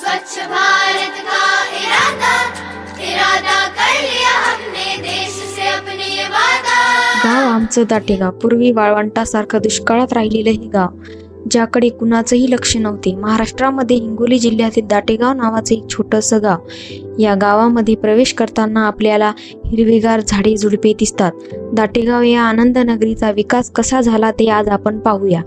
स्वच्छ भारत का इरादा? इरादा कर लिया हमने देश से अपने ये वादा। गाव आमचं दाटेगाव पूर्वी वाळवंटासारखं दुष्काळात राहिलेलं हे गाव ज्याकडे कुणाचंही लक्ष नव्हते. महाराष्ट्रामध्ये हिंगोली जिल्ह्यातील दाटेगाव नावाचं एक छोटंसं गाव. या गावामध्ये प्रवेश करताना आपल्याला हिरवेगार झाडे झुडपे दिसतात. दाटेगाव या आनंद नगरीचा विकास कसा झाला ते आज आपण पाहूया.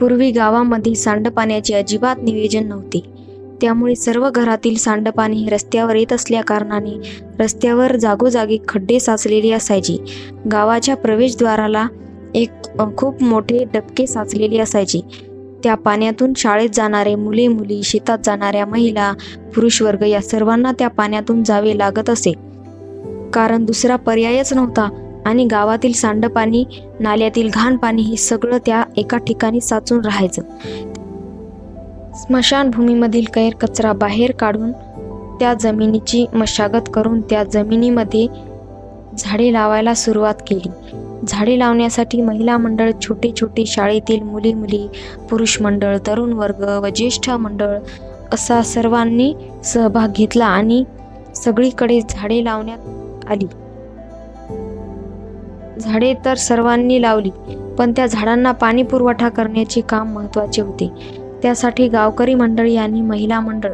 पूर्वी गावामध्ये सांडपाण्याचे अजिबात नियोजन नव्हते. त्यामुळे सर्व घरातील सांडपाणी रस्त्यावर येत असल्या कारणाने रस्त्यावर जागोजागी खड्डे साचलेले असायचे. गावाच्या प्रवेशद्वाराला एक खूप मोठे डबके साचलेले असायचे. त्या पाण्यातून शाळेत जाणारे मुले मुली शेतात जाणाऱ्या महिला पुरुष वर्ग या सर्वांना त्या पाण्यातून जावे लागत असे. कारण दुसरा पर्यायच नव्हता आणि गावातील सांडपाणी नाल्यातील घाण पाणी हे सगळं त्या एका ठिकाणी साचून राहायचं. स्मशानभूमीमधील कैर कचरा बाहेर काढून त्या जमिनीची मशागत करून त्या जमिनीमध्ये झाडे लावायला सुरुवात केली. झाडे लावण्यासाठी महिला मंडळ छोटे छोटे शाळेतील मुली मुली पुरुष मंडळ तरुण वर्ग व ज्येष्ठ मंडळ असा सर्वांनी सहभाग घेतला आणि सगळीकडे झाडे लावण्यात आली. झाडे तर सर्वांनी लावली पण त्या झाडांना पाणी पुरवठा करण्याचे काम महत्त्वाचे होते. त्यासाठी गावकरी मंडळ यांनी महिला मंडळ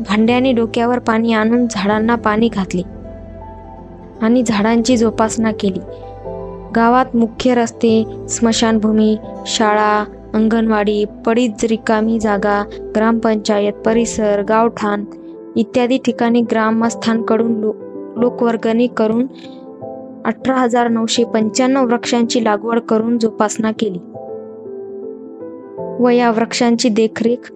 भांड्याने डोक्यावर पाणी आणून झाडांना पाणी घातले आणि झाडांची जोपासना केली. गावात मुख्य रस्ते स्मशानभूमी शाळा अंगणवाडी पडीत रिकामी जागा ग्रामपंचायत परिसर गावठाण इत्यादी ठिकाणी ग्रामस्थांकडून लो लोकवर्गणी करून अठरा हजार नऊशे पंच्याण्णव वृक्षांची लागवड करून जोपासना केली. व या वृक्षांची देखरेख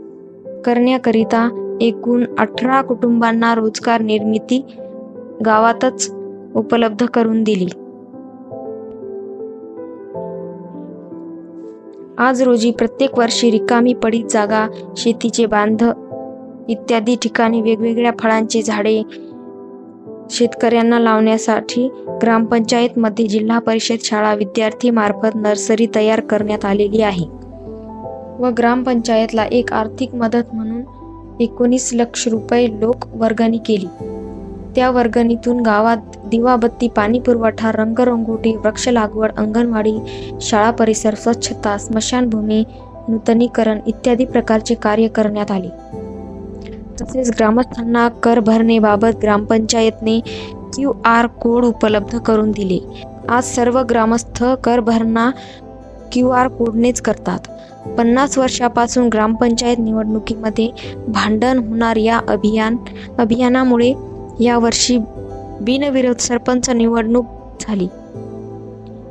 करण्याकरिता एकूण अठरा कुटुंबांना रोजगार निर्मिती गावातच उपलब्ध करून दिली. आज रोजी प्रत्येक वर्षी रिकामी पडीत जागा शेतीचे बांध इत्यादी ठिकाणी वेगवेगळ्या फळांची झाडे शेतकऱ्यांना लावण्यासाठी ग्रामपंचायतमध्ये जिल्हा परिषद शाळा विद्यार्थी मार्फत नर्सरी तयार करण्यात आलेली आहे. व ग्रामपंचायतला एक आर्थिक मदत म्हणून एकोणीस लक्ष रुपये लोक वर्गणी केली. त्या वर्गणीतून गावात दिवाबत्ती पाणी पुरवठा रंगरंगोटी वृक्ष लागवड अंगणवाडी शाळा परिसर स्वच्छता स्मशानभूमी नूतनीकरण इत्यादी प्रकारचे कार्य करण्यात आले. तसेच ग्रामस्थांना कर भरणेबाबत ग्रामपंचायतने क्यू आर कोड उपलब्ध करून दिले. आज सर्व ग्रामस्थ कर भरणा क्यू आर कोडनेच करतात. पन्नास वर्षापासून ग्रामपंचायत निवडणुकीमध्ये भांडण होणार या अभियान अभियानामुळे यावर्षी बिनविरोध सरपंच निवडणूक झाली.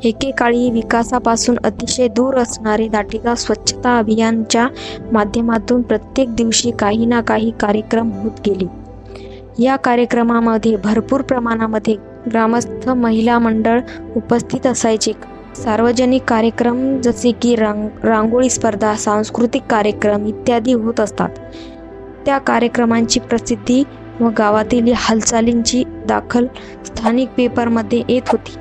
एकेकाळी विकासापासून अतिशय दूर असणारे दाटेगाव स्वच्छता अभियानच्या माध्यमातून प्रत्येक दिवशी काही ना काही कार्यक्रम होत गेले. या कार्यक्रमामध्ये भरपूर प्रमाणामध्ये ग्रामस्थ महिला मंडळ उपस्थित असायचे. सार्वजनिक कार्यक्रम जसे की रांग रांगोळी स्पर्धा सांस्कृतिक कार्यक्रम इत्यादी होत असतात. त्या कार्यक्रमांची प्रसिद्धी व गावातील हालचालींची दाखल स्थानिक पेपरमध्ये येत होती.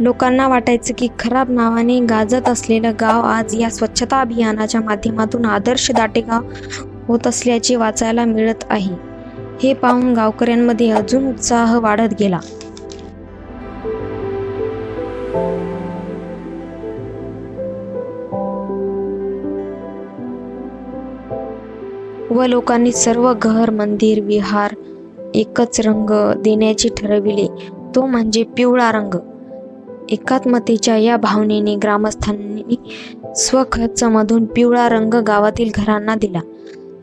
लोकांना वाटायचं की खराब नावाने गाजत असलेलं गाव आज या स्वच्छता अभियानाच्या माध्यमातून आदर्श दाटेगाव होत असल्याचे वाचायला मिळत आहे. हे पाहून गावकऱ्यांमध्ये अजून उत्साह वाढत गेला. व लोकांनी सर्व घर मंदिर विहार एकच रंग देण्याचे ठरविले. तो म्हणजे पिवळा रंग. एकात्मतेच्या या भावनेने ग्रामस्थांनी स्वखर्चामधून पिवळा रंग गावातील घरांना दिला.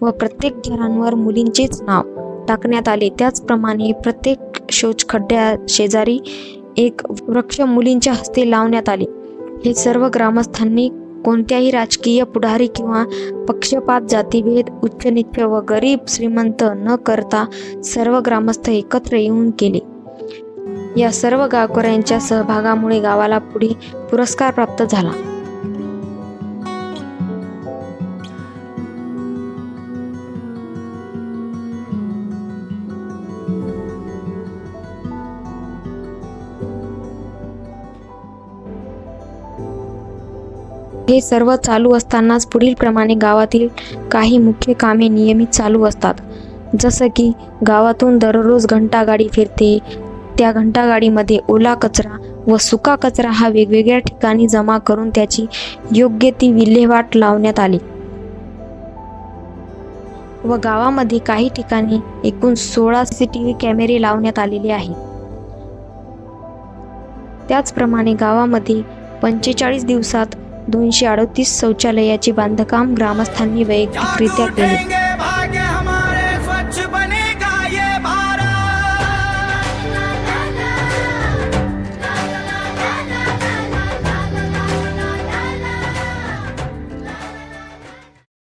व प्रत्येक घरांवर मुलींचेच नाव टाकण्यात आले. त्याचप्रमाणे प्रत्येक शौचखड्ड्या शेजारी एक वृक्ष मुलींच्या हस्ते लावण्यात आले. हे सर्व ग्रामस्थांनी कोणत्याही राजकीय पुढारी किंवा पक्षपात जातीभेद उच्चनीच व गरीब श्रीमंत न करता सर्व ग्रामस्थ एकत्र येऊन केले या सर्व गावकऱ्यांच्या सहभागामुळे गावाला पुढे पुरस्कार प्राप्त झाला. हे सर्व चालू असतानाच पुढील प्रमाणे गावातील काही मुख्य कामे नियमित चालू असतात. जसं की गावातून दररोज घंटागाडी फिरते त्या घंटागाडीमध्ये ओला कचरा व सुका कचरा हा वेगवेगळ्या ठिकाणी जमा करून त्याची योग्य ती विल्हेवाट लावण्यात आली. व गावामध्ये काही ठिकाणी एकूण सोळा सी टी व्ही कॅमेरे लावण्यात आलेले आहेत. त्याचप्रमाणे गावामध्ये पंचेचाळीस दिवसात दोनशे अडतीस शौचालयाचे बांधकाम ग्रामस्थांनी वैयक्तिकरित्या केले.